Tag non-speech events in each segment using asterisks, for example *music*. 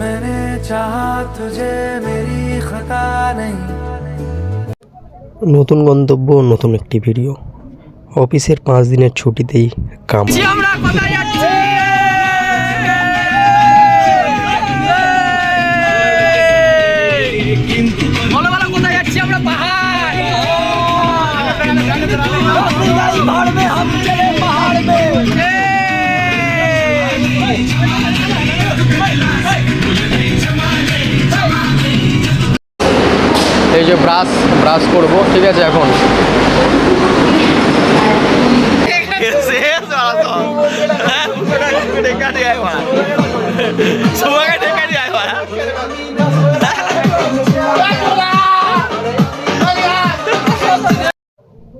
मैंने चाहा तुझे मेरी खता नहीं নতুন গন্তব্য নতুন একটি ভিডিও অফিসের পাঁচ দিনের ছুটিতেই কাম বলো যে ব্রাশ ব্রাশ করব, ঠিক আছে এখন।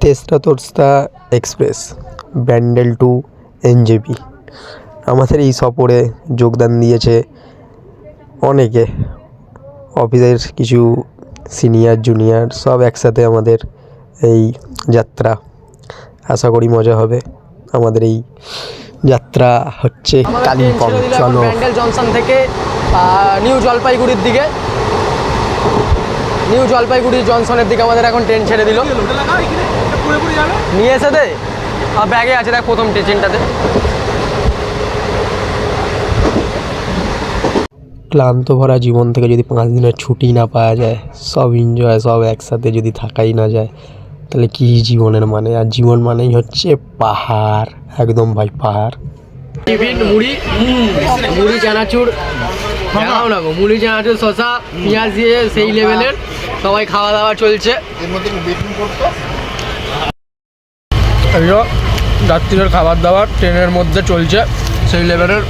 Teesta Torsa express, Bandel to NJP. আমাদের এই সফরে যোগদান দিয়েছে অনেকে। অফিসের কিছু সিনিয়র জুনিয়র সব একসাথে আমাদের এই যাত্রা। আশা করি মজা হবে। আমাদের এই যাত্রা হচ্ছে কালিম্পং। চলো। ব্যান্ডেল জনসন থেকে নিউ জলপাইগুড়ির দিকে। নিউ জলপাইগুড়ি জনসনের দিকে আমাদের এখন ট্রেন ছেড়ে দিল। নিয়ে এসে দে। আর ব্যাগে আছে দেখ প্রথম ট্রেনটাতে ক্লান্ত ভরা জীবন থেকে যদি পাঁচ দিনের ছুটি না পাওয়া যায় সব এনজয় সব একসাথে যদি থাকাই না যায় তাহলে কী জীবনের মানে? আর জীবন মানেই হচ্ছে পাহাড়। একদম ভাই পাহাড়। টিফিন মুড়ি মুড়ি চানাচুর। দেখাও না গো মুড়ি চানাচুর শশা পেঁয়াজ দিয়ে সেই লেভেলের সবাই খাওয়া দাওয়া চলছে রাত্রির খাবার দাবার ট্রেনের মধ্যে চলছে সেই লেভেলের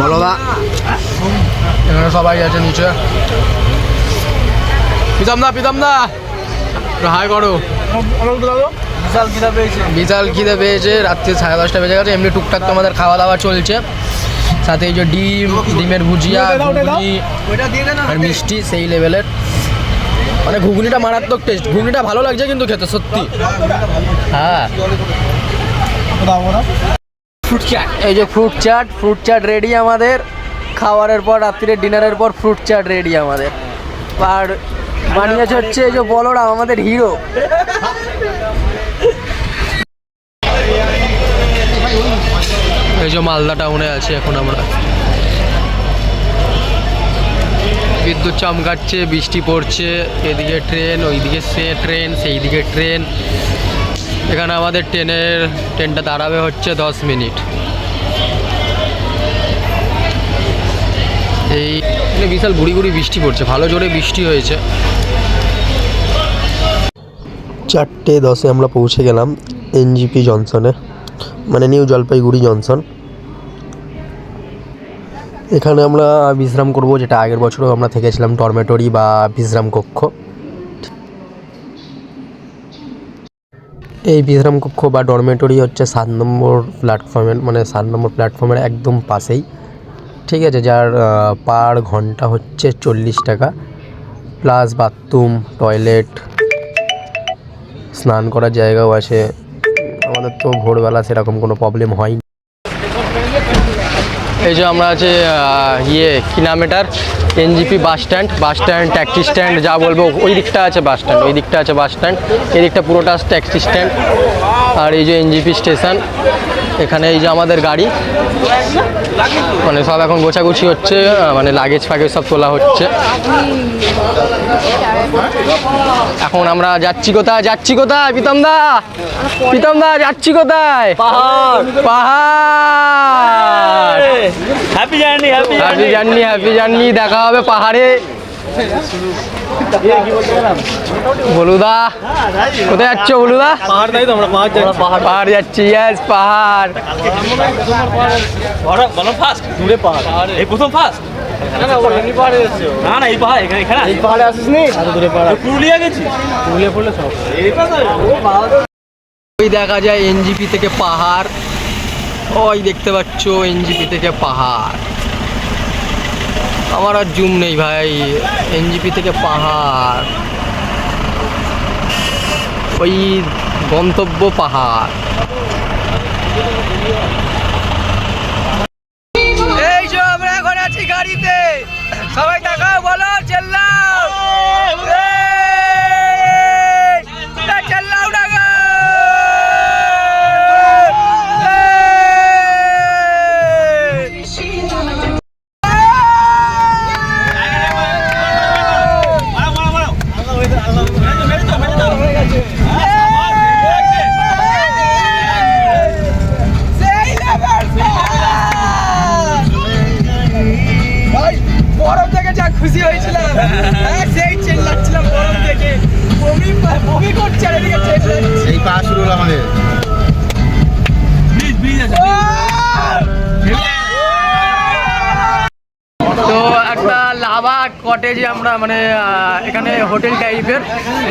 বলদা এখানে সবাই আছে নিচে। প্রীতম দা প্রীতম দা হাই করো। বিশাল খিদা পেয়েছে। বিশাল খিদে পেয়েছে রাত্রি সাড়ে দশটা বেজে গেছে এমনি টুকটাক তো আমাদের খাওয়া দাওয়া চলছে। সাথে এই যে ডিম ডিমের ভুজিয়া ঘুগনি আর মিষ্টি সেই লেভেলের। মানে ঘুগনিটা মারাত্মক টেস্ট ঘুগনিটা ভালো লাগছে কিন্তু খেতে সত্যি। হ্যাঁ। ফ্রুট চাট এই যে fruit chaat fruit chaat ready আমাদের। খাবারের পর, রাত্রিরে ডিনারের পর ফ্রুট চাট রেডি আমাদের। আর বানিয়েছে হচ্ছে এই যে বলরাম, আমাদের হিরো এই যে মালদা টাউনে আছি এখন আমরা। বিদ্যুৎ চমকাচ্ছে, বৃষ্টি পড়ছে, এদিকে ট্রেন ওইদিকে সে ট্রেন সেই দিকে ট্রেন এখানে আমাদের ট্রেনের, ট্রেনটা দাঁড়াবে হচ্ছে দশ মিনিট। এই বিশাল গুড়ি গুড়ি বৃষ্টি পড়ছে, ভালো জোরে বৃষ্টি হয়েছে। চারটে দশে আমরা পৌঁছে গেলাম এনজিপি জনসনে মানে নিউ জলপাইগুড়ি জনসন। এখানে আমরা বিশ্রাম করব, যেটা আগের বছরও আমরা থেকেছিলাম টর্মেটরি বা বিশ্রাম কক্ষ। এই বিশ্রাম কক্ষ বা ডরমেটরি হচ্ছে সাত নম্বর প্ল্যাটফর্মের মানে সাত নম্বর প্ল্যাটফর্মের একদম পাশেই। ঠিক আছে, যার পার ঘণ্টা হচ্ছে চল্লিশ টাকা। প্লাস বাথরুম টয়লেট স্নান করার জায়গাও আছে। আমাদের তো ভোরবেলা সেরকম কোনো প্রবলেম হয়নি। এই যে আমরা আছে ইয়ে কী নাম এটার? NJP bus stand bus stand, taxi stand, যা বলব, ওই দিকটা আছে বাস স্ট্যান্ড, ওই দিকটা আছে বাস স্ট্যান্ড, এদিকটা দিকটা পুরোটা ট্যাক্সি স্ট্যান্ড। আর এই যে এনজিপি স্টেশন এখানে এই যে আমাদের গাড়ি। মানে সব এখন গোছাগুছি হচ্ছে মানে লাগেজ ফাগেজ সব তোলা হচ্ছে। এখন আমরা যাচ্ছি কোথায়? যাচ্ছি কোথায় প্রীতম দা? প্রীতম দা যাচ্ছি কোথায়? পাহাড়। পাহাড়। Happy journey happy happy journey happy journey দেখা হবে পাহাড়ে। বলুদা কোথায় যাচ্ছ বলুদা? পাহাড় তাই তো আমরা পাহাড় যাচ্ছি। পাহাড় পাহাড় যাচ্ছি ইয়াস পাহাড়। বলো বলো ফার্স্ট দূরে পাহাড়। এই প্রথম ফার্স্ট না না এমনি পাহাড়ে এসেছ না না এই পাহাড় এখানে এখানে এই পাহাড়ে আসিস নি? দূরে পাহাড়। পুরুলিয়া গেছি পুরুলিয়া পড়লে সব। এটা তো ও বাবা ওই দেখা যায় এনজিপি থেকে পাহাড়। ওই দেখতে পাচ্ছ এনজিপি থেকে পাহাড়। আমার আর জুম নেই ভাই এনজিপি থেকে পাহাড়। ওই গন্তব্য পাহাড়। কটেজে আমরা মানে এখানে হোটেল টাইপের।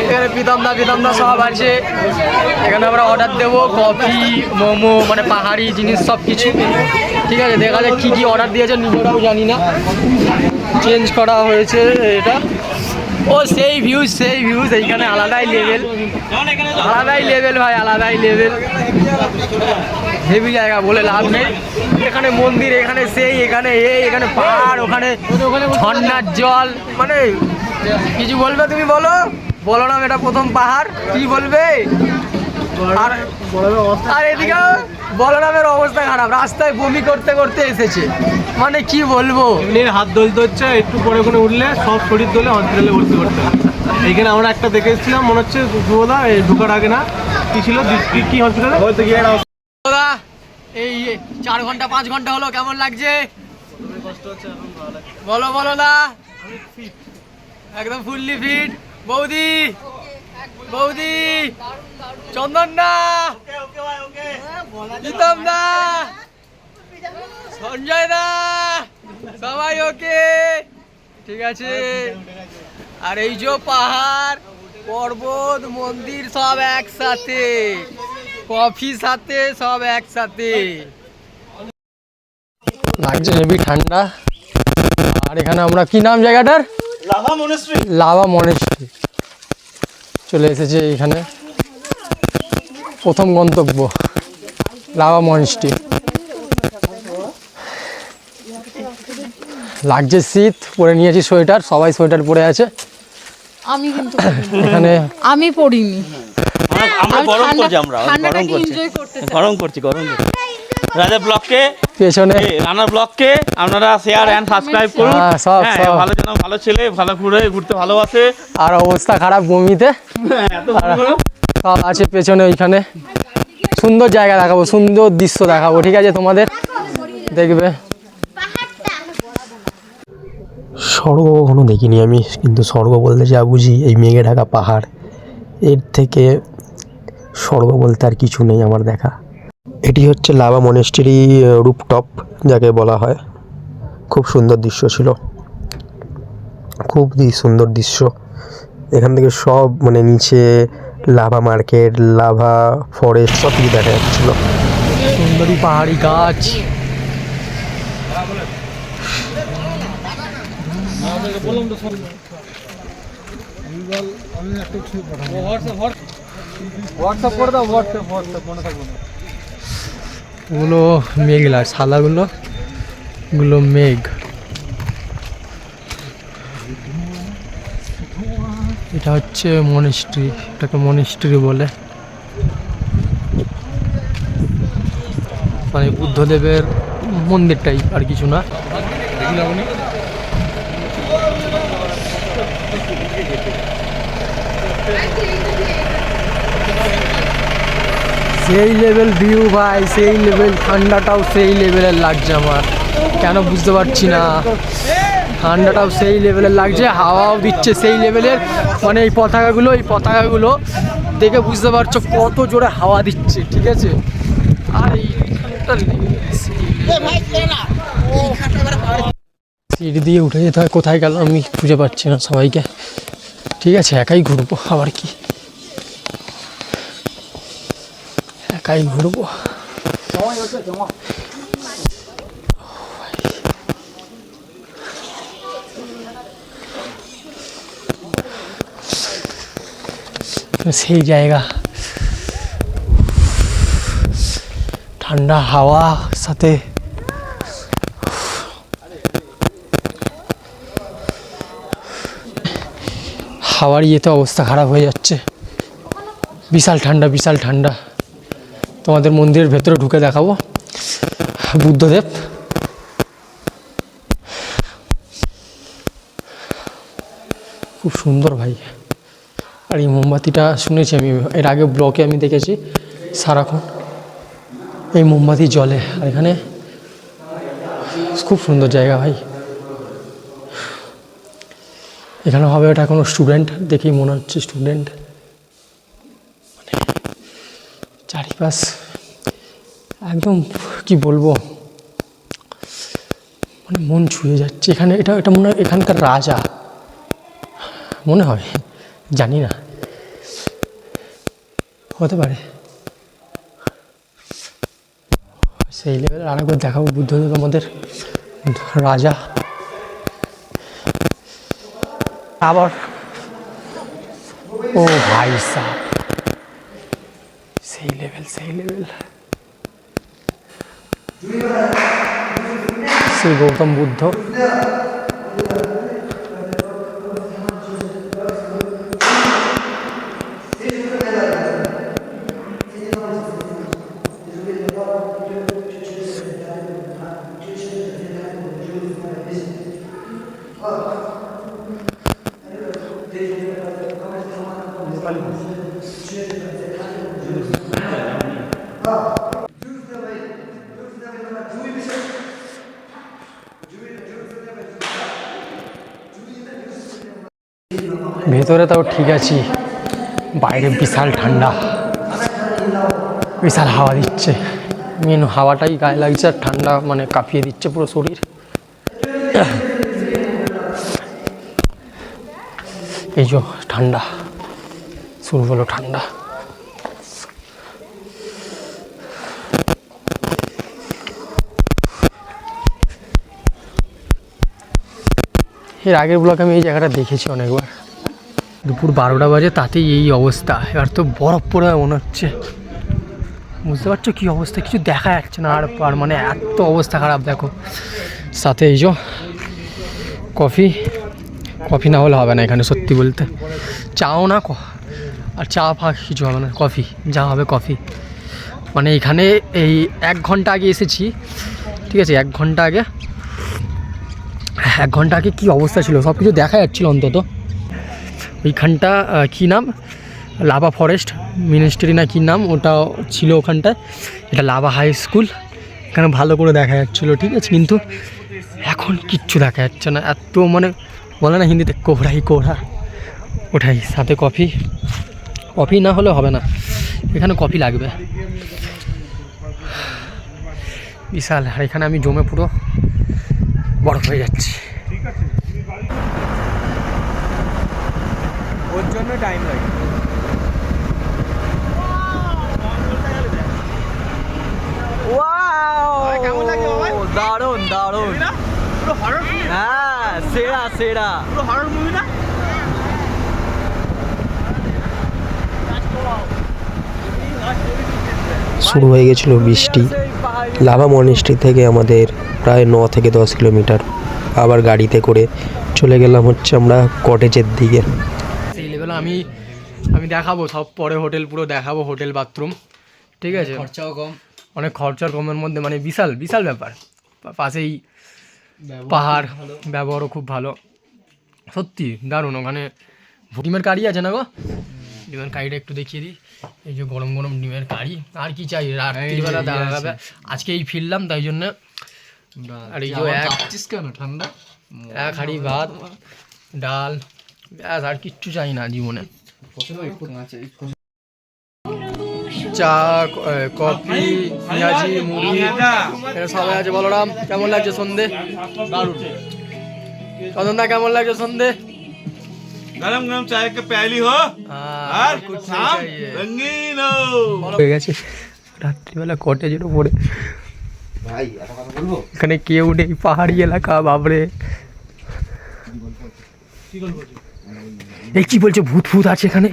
এখানে পিতামদা পিতামদা সব আছে। এখানে আমরা অর্ডার দেব কফি, মোমো মানে পাহাড়ি জিনিস সব কিছু ঠিক আছে, দেখা যাক কী কী অর্ডার দিয়েছে, নিজেরাও জানি না। চেঞ্জ করা হয়েছে এটা। ও, সেই ভিউজ সেই ভিউজ এইখানে আলাদাই লেভেল আলাদাই লেভেল ভাই, আলাদাই লেভেল হেভি জায়গা, বলে লাভ নেই। এখানে মন্দির, এখানে সেই, এখানে এই, এখানে পাহাড়, ওখানে ঝর্নার জল। মানে কিছু বলবে তুমি বলো? বলো না, এটা প্রথম পাহাড়। কি বলবে? আর আর এদিকে বলরামের অবস্থা খারাপ রাস্তায় বমি করতে করতে এসেছে। মানে কি বলব? এমনি হাত দলতে হচ্ছে একটু পরে ওখানে উঠলে সব শরীর দলে হসপিটালে ভর্তি করতে হবে। এইখানে আমরা একটা দেখে এসেছিলাম মনে হচ্ছে শুভদা এই ঢোকার আগে না? কি ছিল? কি- হসপিটালে এই চার ঘণ্টা পাঁচ ঘণ্টা হলো কেমন লাগছে? বলো বলো না। একদম ফুললি ফিট বৌদি বৌদি চন্দন না প্রীতম দা সঞ্জয় দা সবাই ওকে। ঠিক আছে। আর এই যে পাহাড় পর্বত মন্দির সব একসাথে। কফি সাথে সব একসাথে। লাগছে হেভি ঠান্ডা। আর এখানে আমরা কি নাম জায়গাটার? লাভা মনেশ্রী। লাভা মনেস্ট্রি চলে এসেছে এখানে। প্রথম গন্তব্য লাভা মনেস্ট্রি লাগছে শীত পরে নিয়েছি সোয়েটার সবাই সোয়েটার পরে আছে। আমি কিন্তু *coughs* এখানে আমি পড়িনি আমরা গরম করছি আমরা গরম করছি। চাই। গরম করছি গরম করছি। রাজা ব্লগকে পেছনে। রানার ব্লগকে আপনারা শেয়ার অ্যান্ড সাবস্ক্রাইব করুন। হ্যাঁ, সব, হ্যাঁ, সব। ভালো যেন ভালো ছেলে ভালো ঘুরে ঘুরতে ভালোবাসে। আর অবস্থা খারাপ বমিতে এত ভালো সব আছে পেছনে ওইখানে। সুন্দর জায়গা দেখাবো সুন্দর দৃশ্য দেখাবো ঠিক আছে তোমাদের? দেখবে। স্বর্গ কখনো দেখিনি আমি কিন্তু স্বর্গ বলতে যা বুঝি এই মেঘে ঢাকা পাহাড়। এর থেকে স্বর্গ বলতে আর কিছু নেই আমার দেখা। এটি হচ্ছে লাভা মনেস্ট্রি রুপটপ যাকে বলা হয়। খুব সুন্দর দৃশ্য ছিল। খুব সুন্দর দৃশ্য। এখান থেকে সব মানে নিচে লাভা মার্কেট লাভা ফরেস্ট সব কিছু দেখা যাচ্ছিল। সুন্দরী পাহাড়ি গাছ। হোয়াটসঅ্যাপ করে দাও হোয়াটসঅ্যাপ হোয়াটসঅ্যাপ মনে থাকবে না। ওগুলো মেঘলা সাদাগুলো গুলো মেঘ। এটা হচ্ছে মনিস্ট্রি এটাকে মনিস্ট্রি বলে। মানে বুদ্ধদেবের মন্দির টাইপ আর কিছু না। সেই লেভেল ভিউ ভাই, সেই লেভেল ঠান্ডাটাও সেই লেভেলের লাগছে আমার। কেন বুঝতে পারছি না? ঠান্ডাটাও সেই লেভেলের লাগছে, হাওয়াও দিচ্ছে সেই লেভেলের মানে এই পতাকাগুলো এই পতাকাগুলো দেখে বুঝতে পারছ কত জোরে হাওয়া দিচ্ছে, ঠিক আছে? আর সিঁড়ি দিয়ে উঠে যেতে হয়, কোথায় গেল আমি খুঁজে পাচ্ছি না সবাইকে। ঠিক আছে, একাই ঘুরবো, আবার কি? 가위 구르고 정화 열쇠 정화 세일기 아이가 단다 하와 사태 হাওয়ার ইয়েতে অবস্থা খারাপ হয়ে যাচ্ছে বিশাল ঠান্ডা বিশাল ঠান্ডা তোমাদের মন্দিরের ভেতরে ঢুকে দেখাবো। বুদ্ধদেব। খুব সুন্দর ভাই। আর এই মোমবাতিটা শুনেছি আমি, এর আগে ব্লকে আমি দেখেছি সারাক্ষণ। এই মোমবাতি জলে আর এখানে খুব সুন্দর জায়গা ভাই। এখানে হবে এটা কোনো স্টুডেন্ট, দেখেই মনে হচ্ছে স্টুডেন্ট মানে চারিপাশ একদম কি বলব? মানে মন ছুঁয়ে যাচ্ছে। এখানে এটা এটা মনে হয় এখানকার রাজা। মনে হয়, জানি না। হতে পারে। সেই লেভেলের আরেকবার দেখাবো বুদ্ধদেব আমাদের রাজা। আবার ও ভাই সাহ। সেই লেভেল সেই লেভেল শ্রী গৌতম বুদ্ধ। ভেতরে তাও ঠিক আছি। বাইরে বিশাল ঠান্ডা। বিশাল হাওয়া দিচ্ছে। মেন হাওয়াটাই গায়ে লাগছে আর ঠান্ডা মানে কাঁপিয়ে দিচ্ছে পুরো শরীর। এই যে ঠান্ডা। শুরু হলো ঠান্ডা। এর আগের ব্লকে আমি এই জায়গাটা দেখেছি অনেকবার। দুপুর বারোটা বাজে, তাতেই এই অবস্থা। এবার তো বরফ পড়ে মনে হচ্ছে। বুঝতে পারছ কী অবস্থা? কিছু দেখা যাচ্ছে না আর আর মানে এত অবস্থা খারাপ, দেখো। সাথে এই কফি। কফি না হলে হবে না এখানে, সত্যি বলতে। চাও না ক- আর চা ফা কিছু হবে না, কফি। যা হবে কফি। মানে এখানে এই এক ঘণ্টা আগে এসেছি, ঠিক আছে, এক ঘণ্টা আগে। এক ঘণ্টা আগে কী অবস্থা ছিল? সব কিছু দেখা যাচ্ছিল অন্তত। ওইখানটা কী নাম? লাভা ফরেস্ট মিনিস্ট্রি না কী নাম? ওটা ছিল ওখানটায়। এটা লাভা হাই স্কুল। এখানে ভালো করে দেখা যাচ্ছিল, ঠিক আছে? কিন্তু এখন কিচ্ছু দেখা যাচ্ছে না। এত মানে বলে না হিন্দিতে, কোহরাই কোহরা। ওঠাই, সাথে কফি। কফি না হলে হবে না। এখানে কফি লাগবে। বিশাল। আর এখানে আমি জমে পুরো বরফ হয়ে যাচ্ছি। ওর জন্য টাইম লাগে। দারুণ দারুণ। হ্যাঁ সেরা সেরা। হরর মুভি না? শুরু হয়ে গেছিল বৃষ্টি। লাভা মনিস্ট্রি থেকে আমাদের প্রায় ন থেকে দশ কিলোমিটার। আবার গাড়িতে করে চলে গেলাম হচ্ছে আমরা কটেজের দিকে। আমি আমি দেখাবো সব পরে হোটেল পুরো দেখাবো হোটেল বাথরুম। ঠিক আছে? খরচাও কম। অনেক খরচার কমের মধ্যে মানে বিশাল বিশাল ব্যাপার। পাশেই পাহাড় ব্যবহারও খুব ভালো। সত্যি দারুণ ওখানে ডিমের কারি আছে না গো? ডিমের কারিটা একটু দেখিয়ে দিই। এই যে গরম গরম ডিমের কারি। আর কি চাই? রাত্রিবেলা দেখা যাবে। আজকে এই ফিরলাম তাই জন্য আর এই যে এক ঠান্ডা? এক হাঁড়ি ভাত ডাল ব্যাস আর কিচ্ছু চাই না জীবনে। চা কফি পেঁয়াজি মুড়ি সবাই আছে। বলরাম কেমন লাগছে সন্ধে? দারুণ। চন্দনদা কেমন লাগছে সন্ধে? কে হ্যাঁ, আর হয়ে গেছে। রাত্রিবেলা কটেজের উপরে। এখানে কেউ নেই পাহাড়ি এলাকা বাবরে কি এই কি বলছে? ভূত ভূত আছে এখানে?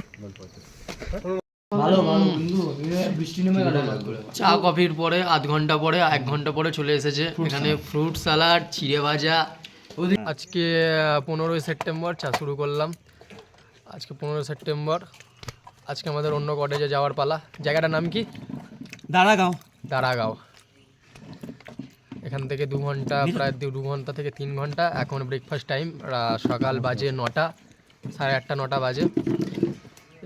চা কফির পরে আধ ঘণ্টা পরে এক ঘণ্টা পরে চলে এসেছে। এখানে ফ্রুট স্যালাড চিড়ে ভাজা। আজকে পনেরোই সেপ্টেম্বর চা শুরু করলাম। আজকে পনেরো সেপ্টেম্বর। আজকে আমাদের অন্য কটেজে যাওয়ার পালা। জায়গাটার নাম কি? দাঁড়াগাঁও। দারাগাঁও এখান থেকে দু ঘণ্টা প্রায় দু দু ঘণ্টা থেকে তিন ঘণ্টা। এখন ব্রেকফাস্ট টাইম সকাল বাজে নটা। সাড়ে আটটা নটা বাজে।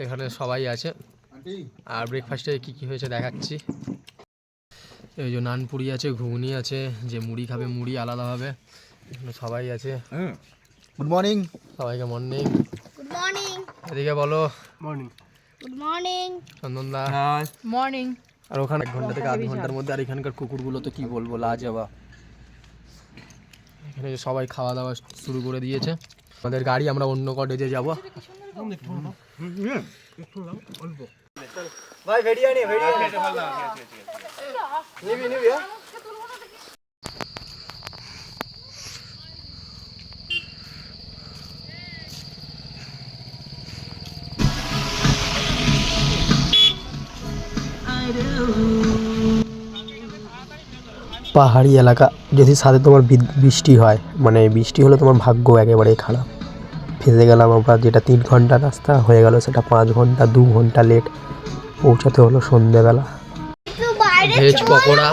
এখানে সবাই আছে। আর ব্রেকফাস্টে কী কী হয়েছে দেখাচ্ছি। এই যে নানপুরি আছে ঘুগনি আছে যে মুড়ি খাবে মুড়ি আলাদাভাবে। এখানে সবাই আছে। গুড মর্নিং সবাইকে মর্নিং গুড মর্নিং এদিকে বলো। গুড মর্নিং চন্দনদা মর্নিং আর ওখানে এক ঘণ্টা থেকে আধ ঘণ্টার মধ্যে আর এখানকার কুকুরগুলো তো কি বলব লাজবা এখানে সবাই খাওয়া দাওয়া শুরু করে দিয়েছে। আমাদের গাড়ি আমরা অন্য কটেজে যাব। হ্যাঁ? পাহাড়ি এলাকা যদি সাথে তোমার বৃষ্টি হয় মানে বৃষ্টি হলে তোমার ভাগ্য একেবারেই খারাপ। ফেসে গেলাম আমরা যেটা তিন ঘণ্টা রাস্তা হয়ে গেল সেটা পাঁচ ঘণ্টা দু ঘণ্টা লেট পৌঁছাতে হলো সন্ধেবেলা। ভেজ পকোড়া।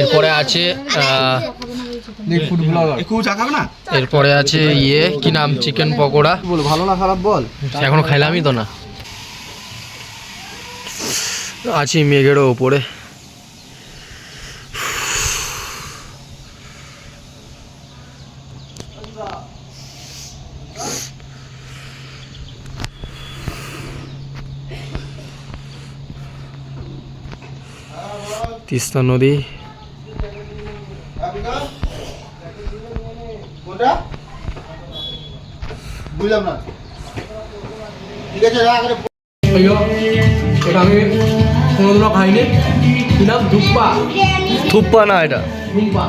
এরপরে আছে এরপরে আছে ইয়ে কি নাম? চিকেন পকোড়া। বল ভালো না খারাপ বল? এখনও খাইলামই তো না। আছি মেঘেরও ওপরে। তিস্তা নদী। কোনটা? বুঝলাম না। ঠিক আছে এটা আমি কোনোদিনও খাইনি। কি নাম? ধুপ্পা থুপ্পা না এটা। টুম্পা।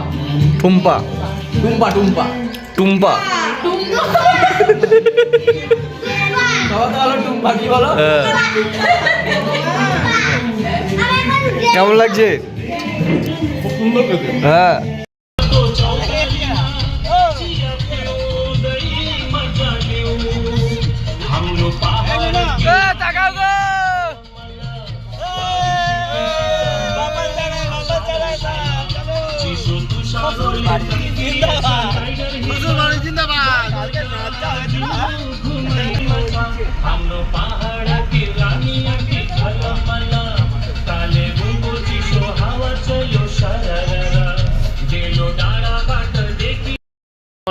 থুম্পা টুম্পা টুম্পা। টুম্পা। খাওয়া দাওয়া টুম্পা কি বলো? হ্যাঁ। কেমন লাগছে? হ্যাঁ।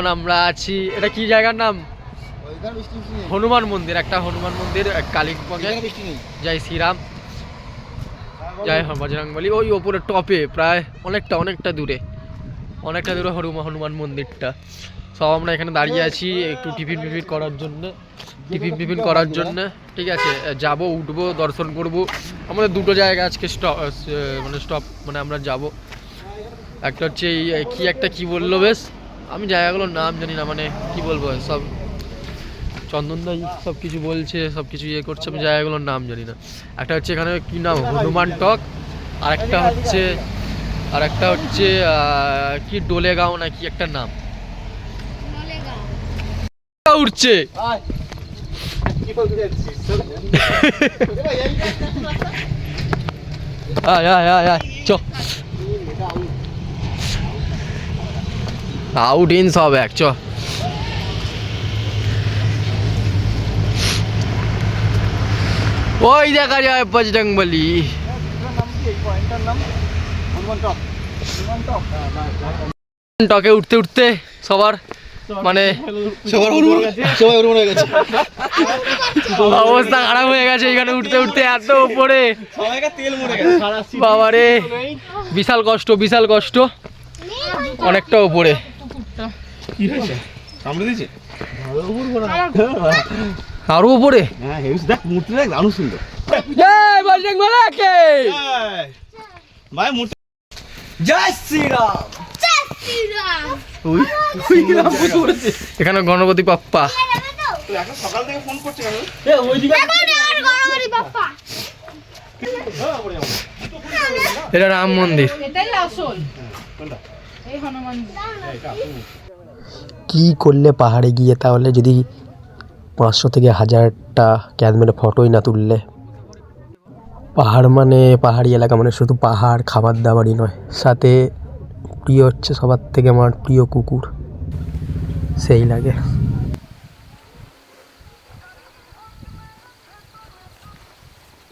এখন আমরা আছি এটা কি জায়গার নাম? হনুমান মন্দির একটা হনুমান মন্দির কালিম্পংয়ে নেই। জয় শ্রীরাম। জয় বজরং বলি ওই ওপরে টপে প্রায় অনেকটা অনেকটা দূরে। অনেকটা দূরে হনুমান হনুমান মন্দিরটা। সব আমরা এখানে দাঁড়িয়ে আছি একটু টিফিন ফিফিন করার জন্য। টিফিন ফিফিন করার জন্য ঠিক আছে? যাব উঠবো দর্শন করব। আমাদের দুটো জায়গা আজকে স্টপ মানে স্টপ মানে আমরা যাব। একটা হচ্ছে এই কি একটা কি বলল বেশ? আমি জায়গাগুলোর নাম জানি না মানে কি বলব, সব চন্দনদাই সব কিছু বলছে, সব কিছু ইয়ে করছে, আমি জায়গাগুলোর নাম জানি না। একটা হচ্ছে এখানে কি নাম? হনুমান টক আর একটা হচ্ছে আর একটা হচ্ছে কি ডোলেগাঁও না কি একটা নাম? উঠছে। আয় আয় আয় আয়, চ। আউট ইন সব এক চ। ওই দেখা যায় বজরংবলী টকে উঠতে উঠতে সবার মানে সবার সবাই হয়ে গেছে। অবস্থা খারাপ হয়ে গেছে এখানে উঠতে উঠতে এত উপরে। বাবারে বিশাল কষ্ট বিশাল কষ্ট। অনেকটা উপরে। দিয়েছে? আরও উপরে। হ্যাঁ দেখ মূর্তি দেখ দারুণ সুন্দর। ভাই মূর্তি জয় শ্রীরাম। এখানে গণপতি পাপ্পা সকাল থেকে ফোন করছে বাপ্পা। এটা রাম মন্দির। এটাই আসল। কি করলে পাহাড়ে গিয়ে তাহলে যদি পাঁচশো থেকে হাজারটা ক্যাদমেরে ফটোই না তুললে? পাহাড় মানে পাহাড়ি এলাকা মানে শুধু পাহাড়, খাবার দাবারই নয়। সাথে প্রিয় হচ্ছে সবার থেকে আমার প্রিয় কুকুর। সেই লাগে।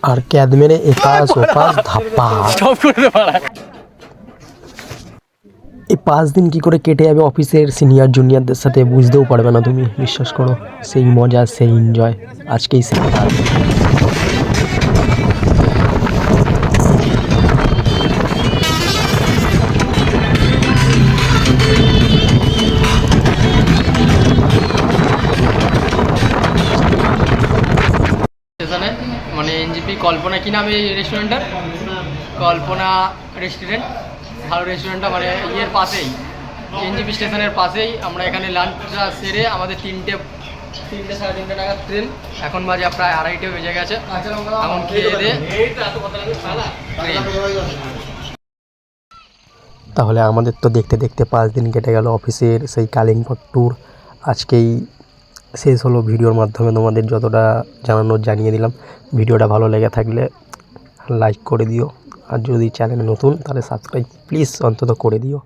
আর ক্যাদমেরে এপাশ ওপাশ ধাপ্পা। সব করে এই পাঁচ দিন কি করে কেটে যাবে অফিসের সিনিয়র জুনিয়রদের সাথে বুঝতেও পারবে না তুমি, বিশ্বাস করো। সেই মজা, সেই এনজয় আজকেই সেই মানে এনজিপি কল্পনা, কি নাম এই রেস্টুরেন্টটার কল্পনা রেস্টুরেন্ট ভালো রেস্টুরেন্টটা মানে ইয়ের পাশেই, এনজিপি স্টেশনের পাশেই। আমরা এখানে লাঞ্চটা সেরে আমাদের তিনটে তিনটে সাড়ে তিনটে নাগাদ ট্রেন এখন বাজে প্রায় আড়াইটে বেজে গেছে। এখন খেয়ে দিয়ে তাহলে আমাদের তো দেখতে দেখতে পাঁচ দিন কেটে গেল অফিসের সেই কালিম্পট ট্যুর আজকেই শেষ হলো ভিডিওর মাধ্যমে তোমাদের যতটা জানানোর জানিয়ে দিলাম। ভিডিওটা ভালো লেগে থাকলে লাইক করে দিও। আর যদি চ্যানেল নতুন তাহলে সাবস্ক্রাইব প্লিজ অন্তত করে দিও।